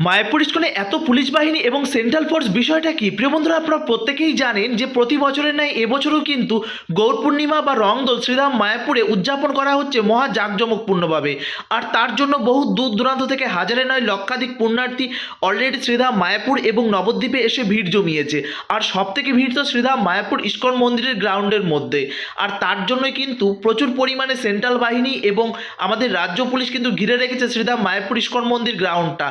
মায়াপুর ইস্কনে এত পুলিশ বাহিনী এবং সেন্ট্রাল ফোর্স বিষয়টা কি? প্রিয় বন্ধুরা, আপনারা প্রত্যেকেই জানেন যে প্রতি বছরের ন্যায় এবছরও কিন্তু গৌর পূর্ণিমা বা রংদোল শ্রীরাম মায়াপুরে উদযাপন করা হচ্ছে মহা জাঁকজমকপূর্ণভাবে। আর তার জন্য বহু দূর দূরান্ত থেকে হাজারে নয় লক্ষাধিক পুণ্যার্থী অলরেডি শ্রীধাম মায়াপুর এবং নবদ্বীপে এসে ভিড় জমিয়েছে। আর সব থেকে ভিড় তো শ্রীধাম মায়াপুর ইস্কন মন্দিরের গ্রাউন্ডের মধ্যে। আর তার জন্যই কিন্তু প্রচুর পরিমাণে সেন্ট্রাল বাহিনী এবং আমাদের রাজ্য পুলিশ কিন্তু ঘিরে রেখেছে শ্রীধাম মায়াপুর ইস্কন মন্দির গ্রাউন্ডটা।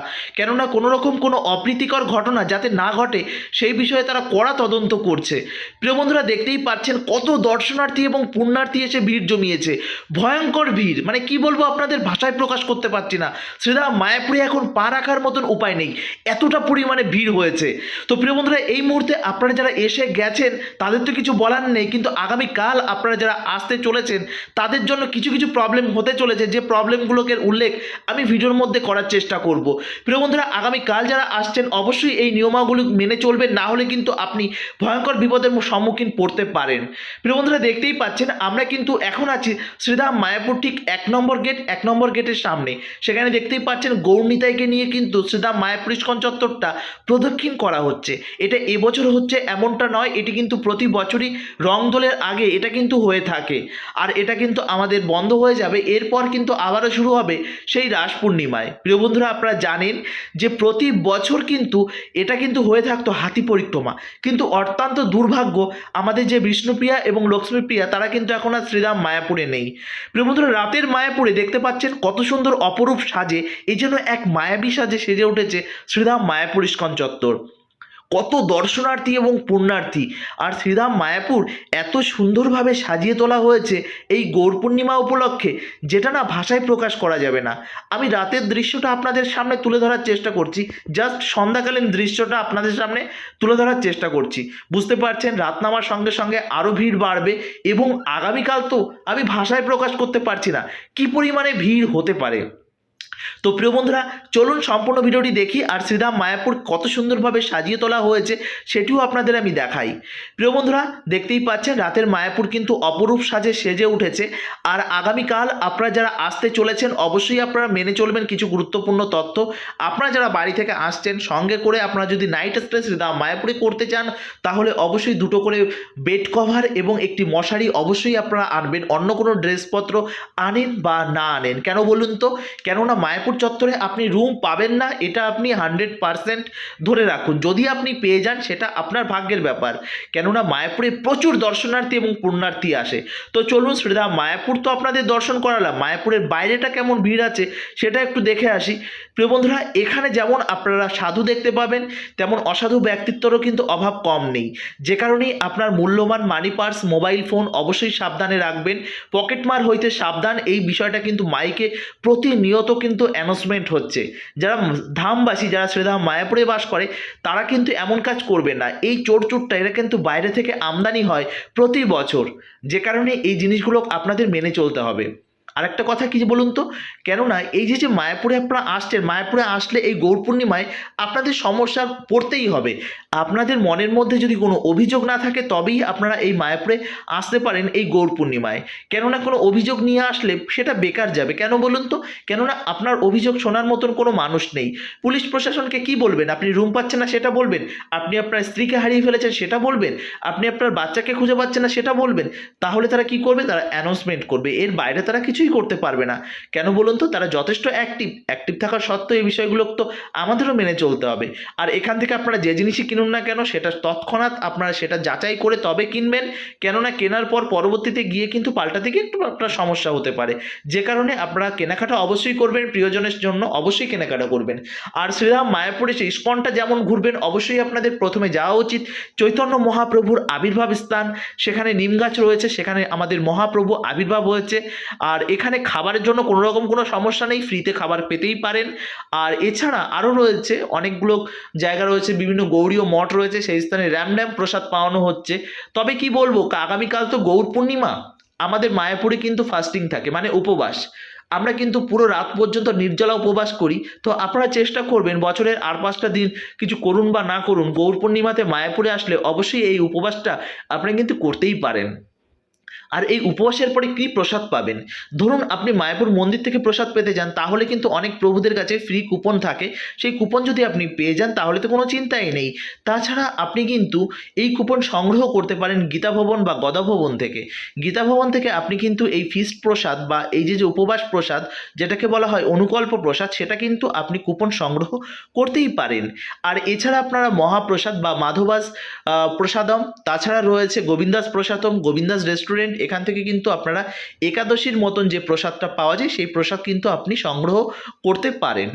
কেননা কোনো রকম কোনো অপ্রীতিকর ঘটনা যাতে না ঘটে, সেই বিষয়ে তারা কড়া তদন্ত করছে। প্রিয় বন্ধুরা, দেখতেই পাচ্ছেন কত দর্শনার্থী এবং পুণ্যার্থী এসে ভিড় জমিয়েছে। ভয়ঙ্কর ভিড়। মানে কি বলব, আপনাদের ভাষায় প্রকাশ করতে পারছি না। শ্রীধাম মায়াপুরে এখন পা রাখার মতন উপায় নেই। এতটা পরিমাণে ভিড় হয়েছে। তো প্রিয় বন্ধুরা, এই মুহূর্তে আপনারা যারা এসে গেছেন, তাদের তো কিছু বলার নেই। কিন্তু আগামীকাল আপনারা যারা আসতে চলেছেন, তাদের জন্য কিছু কিছু প্রবলেম হতে চলেছে। যে প্রবলেমগুলোকে উল্লেখ আমি ভিডিওর মধ্যে করার চেষ্টা করব। প্রিয় বন্ধুরা আগামীকাল যারা আসছেন, অবশ্যই এই নিয়মাগুলি মেনে চলবেন, না হলে কিন্তু আপনি ভয়ঙ্কর বিপদের সম্মুখীন পড়তে পারেন। প্রিয় বন্ধুরা, দেখতেই পাচ্ছেন, আমরা কিন্তু এখন আছি শ্রীধাম মায়াপুর ঠিক এক নম্বর গেট, এক নম্বর গেটের সামনে। সেখানে দেখতেই পাচ্ছেন, গৌরনিতাইকে নিয়ে কিন্তু শ্রীধাম মায়াপুর ইস্কন চত্বরটা প্রদক্ষিণ করা হচ্ছে। এটা এবছর হচ্ছে এমনটা নয়, এটি কিন্তু প্রতি বছরই রংদোলের আগে এটা কিন্তু হয়ে থাকে। আর এটা কিন্তু আমাদের বন্ধ হয়ে যাবে, এরপর কিন্তু আবারও শুরু হবে সেই রাস পূর্ণিমায়। প্রিয় বন্ধুরা, আপনারা জানেন যে প্রতি বছর কিন্তু এটা কিন্তু হয়ে থাকতো হাতি পরিক্রমা। কিন্তু অত্যন্ত দুর্ভাগ্য আমাদের যে বিষ্ণুপ্রিয়া এবং লক্ষ্মীপ্রিয়া, তারা কিন্তু এখন আর শ্রীরাম মায়াপুরে নেই। প্রিয় বন্ধুরা, রাতের মায়াপুরে দেখতে পাচ্ছেন কত সুন্দর অপরূপ সাজে, এই জন্য এক মায়াবী সাজে সেজে উঠেছে শ্রীরাম মায়াপুর ইস্কন চত্বর। কত দর্শনার্থী এবং পুণ্যার্থী। আর শ্রীধাম মায়াপুর এত সুন্দরভাবে সাজিয়ে তোলা হয়েছে এই গৌর পূর্ণিমা উপলক্ষে, যেটা না ভাষায় প্রকাশ করা যাবে না। আমি রাতের দৃশ্যটা আপনাদের সামনে তুলে ধরার চেষ্টা করছি। জাস্ট সন্ধ্যাকালীন দৃশ্যটা আপনাদের সামনে তুলে ধরার চেষ্টা করছি। বুঝতে পারছেন, রাত নামার সঙ্গে সঙ্গে আরও ভিড় বাড়বে এবং আগামীকাল তো আমি ভাষায় প্রকাশ করতে পারছি না। কি পরিমাণে ভিড় হতে পারে? তো প্রিয় বন্ধুরা, চলুন সম্পূর্ণ ভিডিওটি দেখি আর শ্রীধাম মায়াপুর কত সুন্দরভাবে সাজিয়ে তোলা হয়েছে সেটিও আপনাদের আমি দেখাই। প্রিয় বন্ধুরা, দেখতেই পাচ্ছেন রাতের মায়াপুর কিন্তু অপরূপ সাজে সেজে উঠেছে আর আগামীকাল আপনারা যারা আসতে চলেছেন অবশ্যই আপনারা মেনে চলবেন কিছু গুরুত্বপূর্ণ তথ্য। আপনারা যারা বাড়ি থেকে আসছেন, সঙ্গে করে আপনারা যদি নাইট স্টে শ্রীধাম মায়াপুরে করতে চান, তাহলে অবশ্যই দুটো করে বেড কভার এবং একটি মশারি অবশ্যই আপনারা আনবেন। অন্য কোনো ড্রেসপত্র আনেন বা না আনেন। কেন বলুন তো? কেননা মায়াপুর চত্বরে আপনি রুম পাবেন না, এটা আপনি হান্ড্রেড পারসেন্ট ধরে রাখুন। যদি আপনি পেয়ে যান, সেটা আপনার ভাগ্যের ব্যাপার। কেননা মায়াপুরে প্রচুর দর্শনার্থী এবং পুণ্যার্থী আসে। তো চলুন শ্রীদা, মায়াপুর তো আপনাদের দর্শন করালাম। মায়াপুরের বাইরেটা কেমন ভিড় আছে, সেটা একটু দেখে আসি। প্রিয় বন্ধুরা, এখানে যেমন আপনারা সাধু দেখতে পাবেন, তেমন অসাধু ব্যক্তিত্বরও কিন্তু অভাব কম নেই। যে কারণেই আপনার মূল্যবান মানি পার্স মোবাইল ফোন অবশ্যই সাবধানে রাখবেন। পকেটমার হইতে সাবধান, এই বিষয়টা কিন্তু মাইকে প্রতিনিয়ত কিন্তু অ্যানাউন্সমেন্ট হচ্ছে। যারা ধামবাসী, যারা শ্রীধাম মায়াপুরে বাস করে, তারা কিন্তু এমন কাজ করবে না। এই চোর চোরটা, এরা কিন্তু বাইরে থেকে আমদানি হয় প্রতি বছর। যে কারণে এই জিনিসগুলো আপনাদের মেনে চলতে হবে। আরেকটা কথা কি বলুন তো? কেননা এই যে যে মায়াপুরে আপনারা আসছেন, মায়াপুরে আসলে এই গৌর পূর্ণিমায় আপনাদের সমস্যা পড়তেই হবে। আপনাদের মনের মধ্যে যদি কোনো অভিযোগ না থাকে, তবেই আপনারা এই মায়াপুরে আসতে পারেন এই গৌর পূর্ণিমায়। কেননা কোনো অভিযোগ নিয়ে আসলে সেটা বেকার যাবে। কেন বলুন তো? কেননা আপনার অভিযোগ শোনার মতন কোনো মানুষ নেই। পুলিশ প্রশাসনকে কি বলবেন? আপনি রুম পাচ্ছেন না সেটা বলবেন? আপনি আপনার স্ত্রীকে হারিয়ে ফেলেছেন সেটা বলবেন? আপনি আপনার বাচ্চাকে খুঁজে পাচ্ছেন না সেটা বলবেন? তাহলে তারা কি করবে? তারা অ্যানাউন্সমেন্ট করবে। এর বাইরে তারা কিছুই করতে পারবে না। কেন বলুন তো? তারা যথেষ্ট অ্যাক্টিভ অ্যাক্টিভ থাকা সত্ত্বেও এই বিষয়গুলো তো আমাদেরও মেনে চলতে হবে। আর এখান থেকে আপনারা যে জিনিসই কিনুন না কেন, সেটা তৎক্ষণাৎ আপনারা সেটা যাচাই করে তবে কিনবেন। কেননা কেনার পর পরবর্তীতে গিয়ে কিন্তু পাল্টাতে গিয়ে একটু আপনার সমস্যা হতে পারে। যে কারণে আপনারা কেনাকাটা অবশ্যই করবেন, প্রিয়জনের জন্য অবশ্যই কেনাকাটা করবেন। আর শ্রীরাম মায়াপুরে সেই ইস্কনটা যেমন ঘুরবেন, অবশ্যই আপনাদের প্রথমে যাওয়া উচিত। চৈতন্য মহাপ্রভুর আবির্ভাব স্থান, সেখানে নিম গাছ রয়েছে, সেখানে আমাদের মহাপ্রভু আবির্ভাব হয়েছে। আর এখানে খাবারের জন্য কোনো রকম কোনো সমস্যা নেই ফ্রিতে খাবার পেতেই পারেন। আর এছাড়া আরও রয়েছে, অনেকগুলো জায়গা রয়েছে, বিভিন্ন গৌরীয় মঠ রয়েছে, সেই স্থানে র্যাম ড্যাম প্রসাদ পাওয়ানো হচ্ছে। তবে কি বলব আগামীকাল তো গৌর পূর্ণিমা। আমাদের মায়াপুরে কিন্তু ফাস্টিং থাকে মানে উপবাস। আমরা কিন্তু পুরো রাত পর্যন্ত নির্জলা উপবাস করি। তো আপনারা চেষ্টা করবেন, বছরের আর পাঁচটা দিন কিছু করুন বা না করুন, গৌর পূর্ণিমাতে মায়াপুরে আসলে অবশ্যই এই উপবাসটা আপনারা কিন্তু করতেই পারেন। আর এই উপবাসের পরে কী প্রসাদ পাবেন? ধরুন আপনি মায়াপুর মন্দির থেকে প্রসাদ পেতে যান, তাহলে কিন্তু অনেক প্রভুদের কাছে ফ্রি কুপন থাকে। সেই কুপন যদি আপনি পেয়ে যান, তাহলে তো কোনো চিন্তাই নেই। তাছাড়া আপনি কিন্তু এই কুপন সংগ্রহ করতে পারেন গীতা ভবন বা গদা ভবন থেকে। গীতা ভবন থেকে আপনি কিন্তু এই ফিস্ট প্রসাদ বা এই যে যে উপবাস প্রসাদ, যেটাকে বলা হয় অনুকল্প প্রসাদ, সেটা কিন্তু আপনি কুপন সংগ্রহ করতেই পারেন। আর এছাড়া আপনারা মহাপ্রসাদ বা মাধবাস প্রসাদম, তাছাড়া রয়েছে গোবিন্দাস প্রসাদম, গোবিন্দাস রেস্টুরেন্ট এখান থেকে কিন্তু আপনারা একাদশীর মতন যে প্রসাদটা পাওয়া যায়, সেই প্রসাদ কিন্তু আপনি সংগ্রহ করতে পারেন।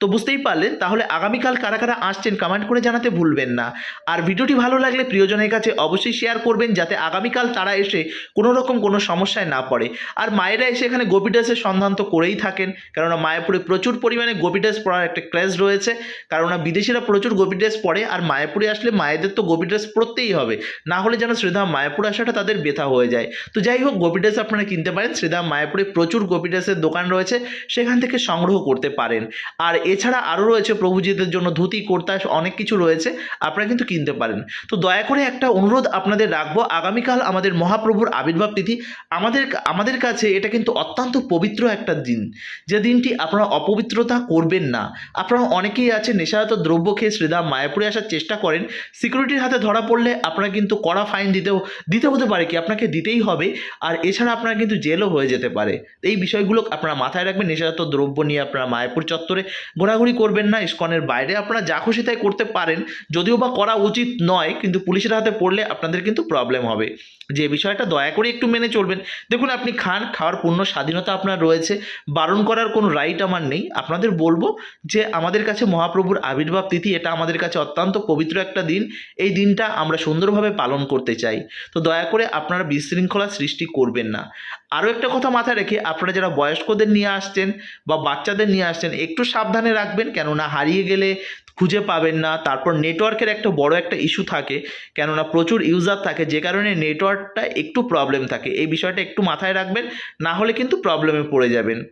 তো বুঝতেই পারলেন, তাহলে আগামীকাল কারা কারা আসছেন কমেন্ট করে জানাতে ভুলবেন না। আর ভিডিওটি ভালো লাগলে প্রিয়জনের কাছে অবশ্যই শেয়ার করবেন, যাতে আগামীকাল তারা এসে কোনো রকম কোনো সমস্যায় না পড়ে। আর মায়েরা এসে এখানে গোপী ড্রেসের সন্ধান তো করেই থাকেন, কেননা মায়াপুরে প্রচুর পরিমাণে গোপী ড্রেস পরার একটা ক্রেজ রয়েছে, কেননা বিদেশিরা প্রচুর গোপী ড্রেস পরে, আর মায়াপুরে আসলে মায়েদের তো গোপী ড্রেস পরতেই হবে। না হলে যেন শ্রীধাম মায়াপুর আসাটা তাদের ব্যথা হয়ে যায়। তো যাই হোক, গোপী ড্রেস আপনারা কিনতে পারেন, শ্রীধাম মায়াপুরে প্রচুর গোপী ড্রেসের দোকান রয়েছে, সেখান থেকে সংগ্রহ করতে পারেন। আর এছাড়া আরও রয়েছে প্রভুজিদের জন্য ধুতি, কুর্তা, অনেক কিছু রয়েছে, আপনারা কিন্তু কিনতে পারেন। তো দয়া করে একটা অনুরোধ আপনাদের রাখব, আগামীকাল আমাদের মহাপ্রভুর আবির্ভাব তিথি, আমাদের আমাদের কাছে এটা কিন্তু অত্যন্ত পবিত্র একটা দিন। যে দিনটি আপনারা অপবিত্রতা করবেন না। আপনারা অনেকেই আছে নেশাজাত দ্রব্য খেয়ে শ্রীধাম মায়াপুরে আসার চেষ্টা করেন, সিকিউরিটির হাতে ধরা পড়লে আপনারা কিন্তু কড়া ফাইন দিতেও দিতে হতে পারে কি? আপনাকে দিতেই হবে। আর এছাড়া আপনারা কিন্তু জেলও হয়ে যেতে পারে। এই বিষয়গুলো আপনারা মাথায় রাখবেন নেশাজাত দ্রব্য নিয়ে আপনারা মায়াপুর চত্বরে ঘোরাঘুরি করবেন না, ইস্কনের বাইরে। আপনারা যা খুশি তাই করতে পারেন। যদিও বা করা উচিত নয়, কিন্তু পুলিশের হাতে পড়লে আপনাদের কিন্তু প্রবলেম হবে। যে বিষয়টা দয়া করে একটু মেনে চলবেন। দেখুন, আপনি খান, খাওয়ার পূর্ণ স্বাধীনতা আপনার রয়েছে। বারণ করার কোনো রাইট আমার নেই। আপনাদের বলব যে, আমাদের কাছে মহাপ্রভুর আবির্ভাব তিথি, এটা আমাদের কাছে অত্যন্ত পবিত্র একটা দিন। এই দিনটা আমরা সুন্দরভাবে পালন করতে চাই। তো দয়া করে আপনারা বিশৃঙ্খলা সৃষ্টি করবেন না। আরও একটা কথা মাথায় রেখে আপনারা যারা বয়স্কদের নিয়ে আসছেন বা বাচ্চাদের নিয়ে আসছেন, একটু সাবধানে রাখবেন, কেননা হারিয়ে গেলে খুঁজে পাবেন না। তারপর নেটওয়ার্কের একটা বড় একটা ইস্যু থাকে, কেননা প্রচুর ইউজার থাকে, যে কারণে নেটওয়ার্কটা একটু প্রবলেম থাকে। এই বিষয়টা একটু মাথায় রাখবেন, না হলে কিন্তু প্রবলেমে পড়ে যাবেন।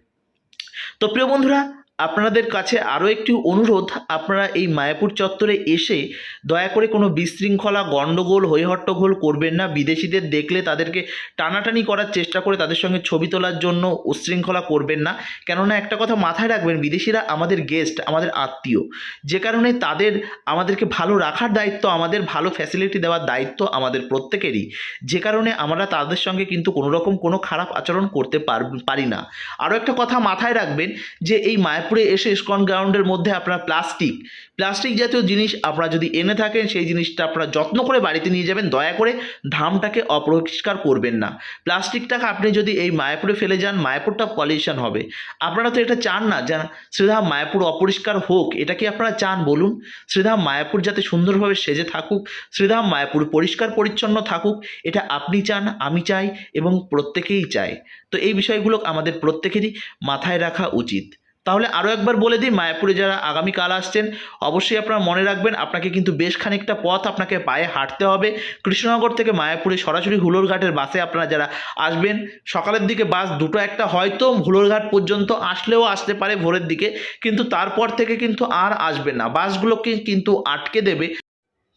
তো প্রিয় বন্ধুরা আপনাদের কাছে আরও একটি অনুরোধ, আপনারা এই মায়াপুর চত্বরে এসে দয়া করে কোনো বিশৃঙ্খলা, গণ্ডগোল হইহট্টগোল করবেন না। বিদেশিদের দেখলে তাদেরকে টানাটানি করার চেষ্টা করে তাদের সঙ্গে ছবি তোলার জন্য উশৃঙ্খলা করবেন না। কেননা একটা কথা মাথায় রাখবেন, বিদেশিরা আমাদের গেস্ট আমাদের আত্মীয়। যে কারণে তাদের, আমাদেরকে ভালো রাখার দায়িত্ব, আমাদের ভালো ফ্যাসিলিটি দেওয়ার দায়িত্ব আমাদের প্রত্যেকেরই। যে কারণে আমরা তাদের সঙ্গে কিন্তু কোনো রকম কোনো খারাপ আচরণ করতে পারি না। আরও একটা কথা মাথায় রাখবেন যে এই মায়াপুরে এসে ইস্কন গ্রাউন্ডের মধ্যে আপনার প্লাস্টিক প্লাস্টিক জাতীয় জিনিস আপনারা যদি এনে থাকেন, সেই জিনিসটা আপনারা যত্ন করে বাড়িতে নিয়ে যাবেন। দয়া করে ধামটাকে অপরিষ্কার করবেন না। প্লাস্টিকটাকে আপনি যদি এই মায়াপুরে ফেলে যান, মায়াপুরটা পলিউশন হবে। আপনারা তো এটা চান না যা শ্রীধাম মায়াপুর অপরিষ্কার হোক। এটা কি আপনারা চান, বলুন? শ্রীধাম মায়াপুর যাতে সুন্দরভাবে সেজে থাকুক, শ্রীধাম মায়াপুর পরিষ্কার পরিচ্ছন্ন থাকুক, এটা আপনি চান, আমি চাই এবং প্রত্যেকেই চায়। তো এই বিষয়গুলো আমাদের প্রত্যেকেরই মাথায় রাখা উচিত। তাহলে আরও একবার বলে দিই, মায়াপুরে যারা আগামীকাল আসছেন, অবশ্যই আপনারা মনে রাখবেন, আপনাকে কিন্তু বেশ খানিকটা পথ আপনাকে পায়ে হাঁটতে হবে। কৃষ্ণনগর থেকে মায়াপুরে সরাসরি হুলোরঘাটের বাসে আপনারা যারা আসবেন, সকালের দিকে বাস দুটো একটা হয়তো হুলোরঘাট পর্যন্ত আসলেও আসতে পারে ভোরের দিকে, কিন্তু তারপর থেকে কিন্তু আর আসবে না। বাসগুলোকে কিন্তু আটকে দেবে।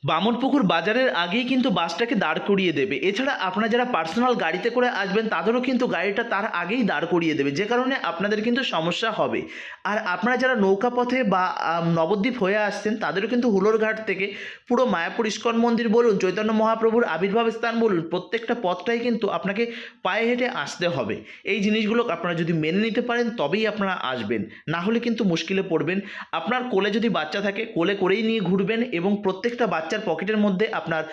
বামনপুকুর বাজারের আগেই কিন্তু বাসটাকে দাঁড় করিয়ে দেবে। এছাড়া আপনারা যারা পার্সোনাল গাড়িতে করে আসবেন, তাদেরও কিন্তু গাড়িটা তার আগেই দাঁড় করিয়ে দেবে। যে কারণে আপনাদের কিন্তু সমস্যা হবে। আর আপনারা যারা নৌকা পথে বা নবদ্বীপ হয়ে আসছেন, তাদেরও কিন্তু হুলোরঘাট থেকে পুরো মায়াপুর ইস্কন মন্দির বলুন, চৈতন্য মহাপ্রভুর আবির্ভাব স্থান বলুন, প্রত্যেকটা পথটাই কিন্তু আপনাকে পায়ে হেঁটে আসতে হবে। এই জিনিসগুলো আপনারা যদি মেনে নিতে পারেন, তবেই আপনারা আসবেন। না হলে কিন্তু মুশকিলে পড়বেন। আপনার কোলে যদি বাচ্চা থাকে, কোলে করেই নিয়ে ঘুরবেন এবং প্রত্যেকটা বাচ্চার পকেটের মধ্যে আপনার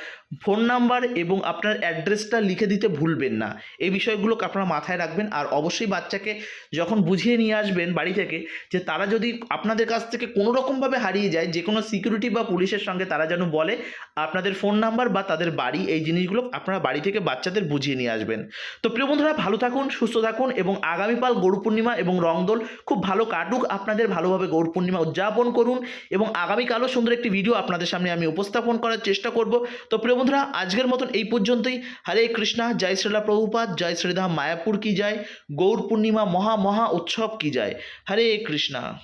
ফোন নাম্বার এবং আপনার অ্যাড্রেসটা লিখে দিতে ভুলবেন না। এই বিষয়গুলো আপনারা মাথায় রাখবেন আর অবশ্যই বাচ্চাকে যখন বুঝিয়ে নিয়ে আসবেন বাড়ি থেকে যে তারা যদি আপনাদের কাছ থেকে কোনো রকমভাবে হারিয়ে যায়, যে কোনো সিকিউরিটি বা পুলিশের সঙ্গে তারা যেন বলে আপনাদের ফোন নাম্বার বা তাদের বাড়ি, এই জিনিসগুলো আপনারা বাড়ি থেকে বাচ্চাদের বুঝিয়ে নিয়ে আসবেন। তো প্রিয় বন্ধুরা, ভালো থাকুন, সুস্থ থাকুন এবং আগামীকাল গরু পূর্ণিমা এবং রংদোল খুব ভালো কাটুক। আপনাদের ভালোভাবে গৌর পূর্ণিমা উদযাপন করুন এবং আগামীকালও সুন্দর একটি ভিডিও আপনাদের সামনে আমি উপস্থাপন করার চেষ্টা করব। তো প্রিয় বন্ধুরা, আজকের মতন এই পর্যন্তই। হরে কৃষ্ণা, জয় শ্রীলা প্রভুপাত জয় শ্রীধা মায়াপুর কি যায়? গৌর পূর্ণিমা, মহা মহা উৎসব কি যায়? হরে কৃষ্ণা।